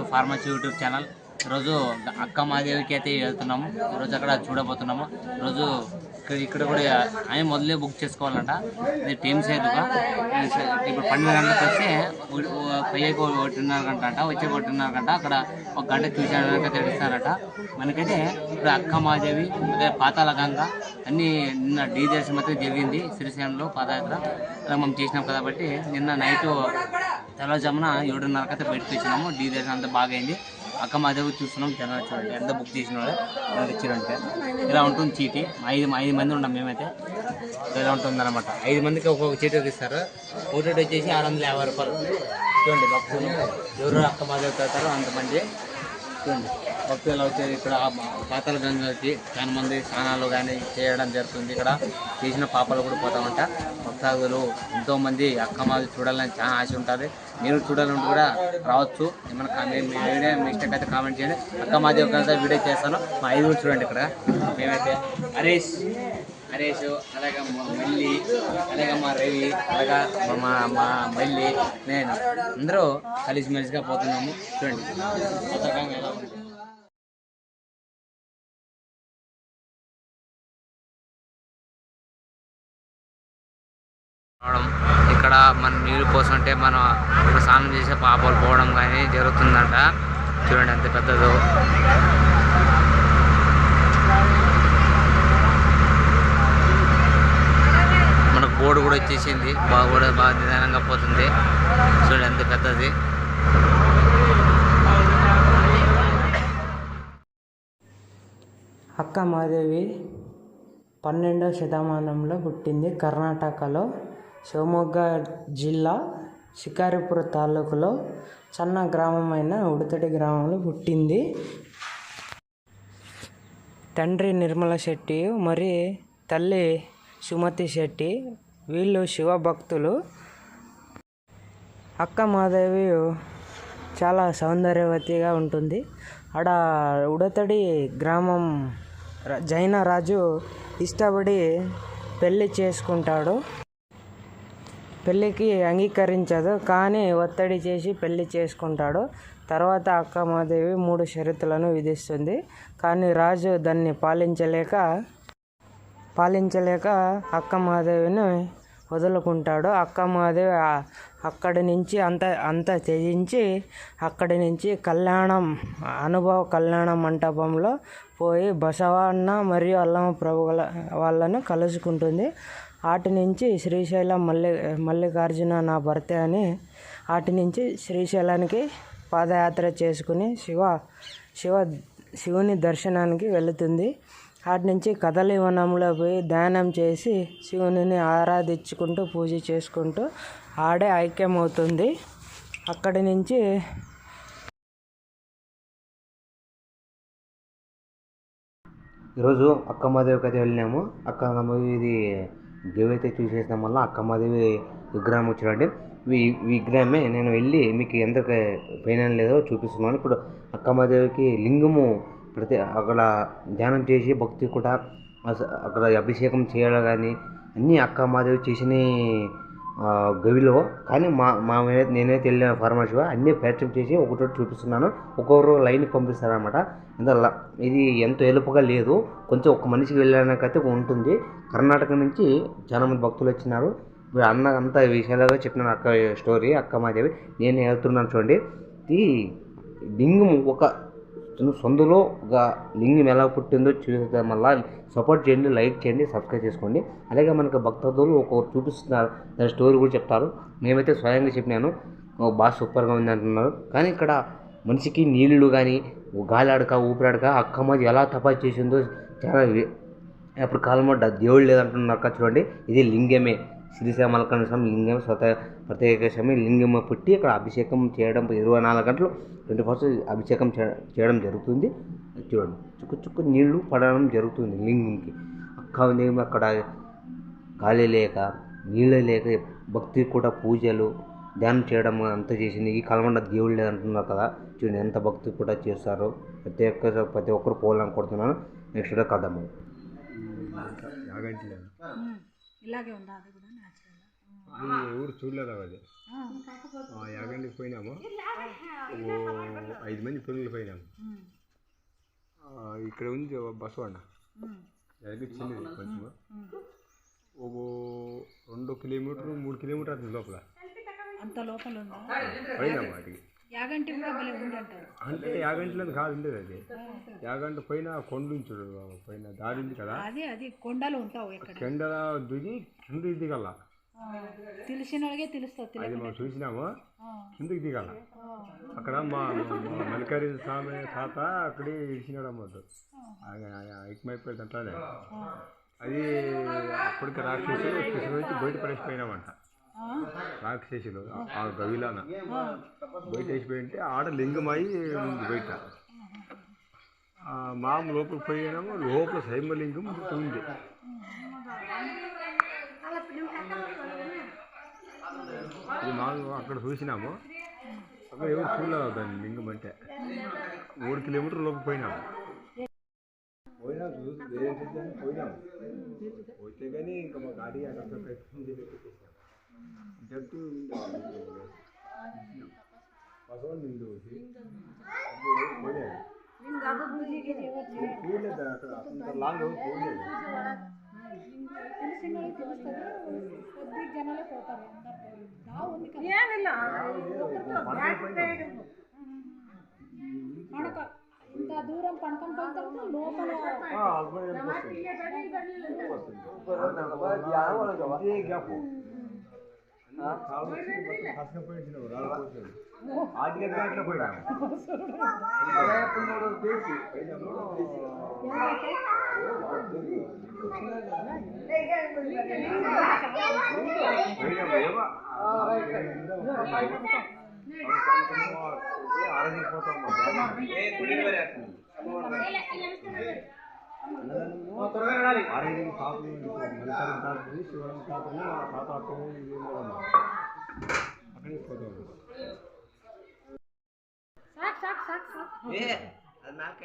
Pharmacy YouTube channel రోజు ఈరోజు అక్క మాదేవికి అయితే వెళ్తున్నాము. ఈరోజు అక్కడ చూడబోతున్నాము. ఈరోజు ఇక్కడ ఇక్కడ కూడా ఆయన మొదలే బుక్ చేసుకోవాలంట. ఇది టీమ్ సేతుగా ఇప్పుడు పన్నెండు గంటలకు వస్తే పోయేకి ఒకటిన్నర గంట అంట వచ్చే ఒకటిన్నర గంట అక్కడ ఒక గంట చూసాక తెలుస్తారట. మనకైతే ఇప్పుడు అక్క మాదేవి అదే పాతాల గంగ అన్నీ నిన్న డీ దర్శనం అయితే జరిగింది. శ్రీశైలంలో పాదయాత్ర అలా మనం చేసినాం కాబట్టి నిన్న నైట్ తెల్లజామున ఏడున్నరకైతే బయటకు వచ్చినాము. డీ దర్శనం అంతా బాగైంది. అక్క మాదేవి చూస్తున్నాం జనాలు చూడండి. ఎంత బుక్ చేసిన వాళ్ళు మనకి ఇచ్చారంటే ఇలా ఉంటుంది చీటీ? ఐదు ఐదు మంది ఉన్నాం మేమైతే. ఇలా ఉంటుంది అనమాట ఐదు మందికి ఒక్కొక్క చీటీ ఇస్తారు ఒకటి వచ్చేసి ఆరు వందల యాభై రూపాయలు. చూడండి భక్తులు. ఎవరు అక్క మాదేవి తాతారో అంతమంది. చూడండి భక్తులు ఎలా వచ్చారు? ఇక్కడ పాతల గంగకి చాలా మంది స్నానాలు కానీ చేయడం జరుగుతుంది. ఇక్కడ చేసిన పాపాలు కూడా పోతామంట భక్తాదులు ఎంతోమంది అక్క మాది చూడాలని చాలా ఆశ ఉంటుంది. మీరు చూడాలంటే కూడా రావచ్చు. ఏమైనా కామెంట్ మీ వీడియో మిస్టేక్ అయితే కామెంట్ చేయండి. అక్క మాది ఒక వీడియో చేస్తాను. మా ఐదు చూడండి ఇక్కడ. మేమైతే హరీష్ హరీష్ అలాగే మా మల్లి అలాగే మా రవి అలాగా మా- మా మల్లి నేను అందరూ కలిసిమెలిసిగా పోతున్నాము. చూడండి. పథకంగా ఎలా ఉంది? రావడం ఇక్కడ మనం నీళ్ళు పోసుంటే మనం ఇక్కడ స్నానం చేసే పాపాలు పోవడం కానీ జరుగుతుందంట. చూడండి ఎంత పెద్దదో. మనకు బోర్డు కూడా వచ్చేసింది. బాగా కూడా బాగా నిదానంగా పోతుంది. చూడండి ఎంత పెద్దది. అక్క మాదేవి పన్నెండవ శతమానంలో పుట్టింది కర్ణాటకలో. శివమొగ్గ జిల్లా షికారిపుర తాలూకులో చిన్న గ్రామమైన ఉడతడి గ్రామంలో పుట్టింది తండ్రి నిర్మల శెట్టి మరి తల్లి సుమతి శెట్టి వీళ్ళు శివభక్తులు. అక్క మాదేవి చాలా సౌందర్యవతిగా ఉంటుంది. ఆడ ఉడతడి గ్రామం జైనరాజు జైన రాజు ఇష్టపడి పెళ్ళి చేసుకుంటాడు. పెళ్ళికి అంగీకరించదు కానీ ఒత్తిడి చేసి పెళ్ళి చేసుకుంటాడు. తర్వాత అక్కమాదేవి మూడు షరతులను విధిస్తుంది. కానీ రాజు దాన్ని పాలించలేక పాలించలేక అక్కమాదేవిని వదులుకుంటాడు. అక్కమాదేవి అక్కడి నుంచి అంత అంత త్యజించి అక్కడి నుంచి కళ్యాణం అనుభవ కళ్యాణ మంటపంలో పోయి బసవన్న మరియు అల్లమ ప్రభుల వాళ్ళను కలుసుకుంటుంది. ఆటి నుంచి శ్రీశైలం మల్లి మల్లికార్జున నా భర్త అని అటు నుంచి శ్రీశైలానికి పాదయాత్ర చేసుకుని శివ శివ శివుని దర్శనానికి వెళుతుంది. ఆటి నుంచి కదలి వనంలో పోయి ధ్యానం చేసి శివునిని ఆరాధించుకుంటూ పూజ చేసుకుంటూ ఆడే ఐక్యమవుతుంది. అక్కడి నుంచి ఈరోజు అక్కమ్మదేవికి అయితే వెళ్ళినాము. అక్కమ్మదేవి ఇది దేవి అయితే వల్ల అక్కమ్మదేవి విగ్రహం వచ్చినండి ఈ విగ్రహమే. నేను వెళ్ళి మీకు ఎంత పైన లేదో చూపిస్తున్నాను. ఇప్పుడు అక్కమ్మదేవికి లింగము ప్రతి అక్కడ ధ్యానం చేసి భక్తి కూడా అక్కడ అభిషేకం చేయాలి కానీ అన్నీ అక్కమ్మదేవి చేసినవి గవిలో. కానీ మా మా నేనైతే వెళ్ళిన ఫార్మసీగా అన్నీ పరిచయం చేసి ఒకటోటి చూపిస్తున్నాను. ఒక్కొక్కరు లైన్ పంపిస్తారనమాట ఎంత ఇది ఎంత ఎలుపుగా లేదు. కొంచెం ఒక మనిషికి వెళ్ళడానికైతే ఉంటుంది. కర్ణాటక నుంచి చాలా మంది భక్తులు వచ్చినారు. అన్న అంతా విషయాలుగా చెప్పినాను అక్క స్టోరీ అక్క మాదేవి. నేను వెళ్తున్నాను చూడండి. ఈ లింగం ఒక సొందులో ఒక లింగం ఎలా పుట్టిందో చూద్దాం మళ్ళా. సపోర్ట్ చేయండి లైక్ చేయండి సబ్స్క్రైబ్ చేసుకోండి. అలాగే మనకు భక్తులు ఒక్కొక్కరు చూపిస్తున్నారు. దాని స్టోరీ కూడా చెప్తారు. మేమైతే స్వయంగా చెప్పినాను. బాగా సూపర్గా ఉంది అంటున్నారు. కానీ ఇక్కడ మనిషికి నీళ్ళు కానీ గాలాడక ఊపిరాడక అక్కమ్మది ఎలా తపస్సు చేసిందో చాలా వి- అప్పుడు కాలంలో దేవుడు లేదంటున్నారు చూడండి. ఇది లింగమే. శ్రీశ్యామలకరణ స్వామి లింగం స్వత ప్రత్యేక స్వామి లింగం పుట్టి అక్కడ అభిషేకం చేయడం ఇరవై నాలుగు గంటలు ట్వంటీ ఫస్ట్ అభిషేకం చే- చేయడం జరుగుతుంది. చూడండి. చుక్కు చుక్కు నీళ్ళు పడడం జరుగుతుంది లింగంకి అక్క అక్కడ ఖాళీ లేక నీళ్ళు లేక భక్తి కూడా పూజలు ధ్యానం చేయడం అంతా చేసింది. ఈ కలమండ దేవుడు లేదంటున్నారు కదా. చూడండి ఎంత భక్తి కూడా చేస్తారు. ప్రతి ఒక్క ప్రతి ఒక్కరు పోవాలని కొడుతున్నాను నెక్స్ట్ డే ఇలాగే ఉందా అది కూడా న్యాచురల్ అది ఊరు చూడలేదు అది? యాగంటికి పోయినాము. ఓ ఐదు మంది పిల్లలు పోయినాము ఇక్కడ ఉంది అది చిన్నది కొంచెం. ఉమ్. ఒక రెండు కిలోమీటర్ మూడు కిలోమీటర్ అవుతుంది లోపల. అంత లోపల ఉందా? పోయినాము వాటికి. యాగంటి అంటే యాగంటలో కాదు ఉండేది అది. యాగంట పైన కొండ ఉంచుడు పైన దారి ఉంది కదా. అదే అది. కొండలు ఉంటావు ఎక్కడ? కెండ దిగి కిందకి దిగాల. ఆ, తెలిసిన వాళ్ళకే తెలుస్తుంది అది మనం చూసినాము. కిందకి దిగాల. అక్కడ మా మా మల్లికార్జున స్వామి తాత అక్కడే ఇచ్చినాడు అన్నమాట ఎక్కువైపోయింది అంటానే. అది అప్పటికి రాక్షసులు కృష్ణ నుంచి బయట పడేసిపోయినామంట రాక్షసులు ఆ గవిలాన. బయట వేసిపోయింటే ఆడ లింగమై ఉంది బయట. ఆ మామ లోపలికి పోయినాము లోపల సైమలింగం ఉంది. ఇది మాకు అక్కడ చూసినాము. అక్కడ ఎవరు చూడలేదు దాన్ని లింగం అంటే. మూడు కిలోమీటర్ లోపల పోయినాము. పోయినా చూసి చూద్దామని పోయినాము. పోతే కానీ ఇంకా మా గాడి అక్కడ పెట్టుకుని జట్టు పసవం నిండు వచ్చి పోలేదు చూడలేదు అక్కడ అంత లాంగ్ పోలేదు తెలిసిన వాళ్ళకి తెలుస్తుంది. కొద్ది జనాలే పోతారు అందరు దావు ఉంది కదా మనక ఇంత దూరం పనుకొని పోయిన తర్వాత లోపల ఇదే గ్యాప్ ఆటికి అట్లా పోయినాము ఆరోగ్యం తాతలు మల్లికార్జున తాతది శివరామ తాతని మా తాత అక్కడ అక్కడికి పోతాము సాక్ సాక్ సాక్ సాక్ అది నాకు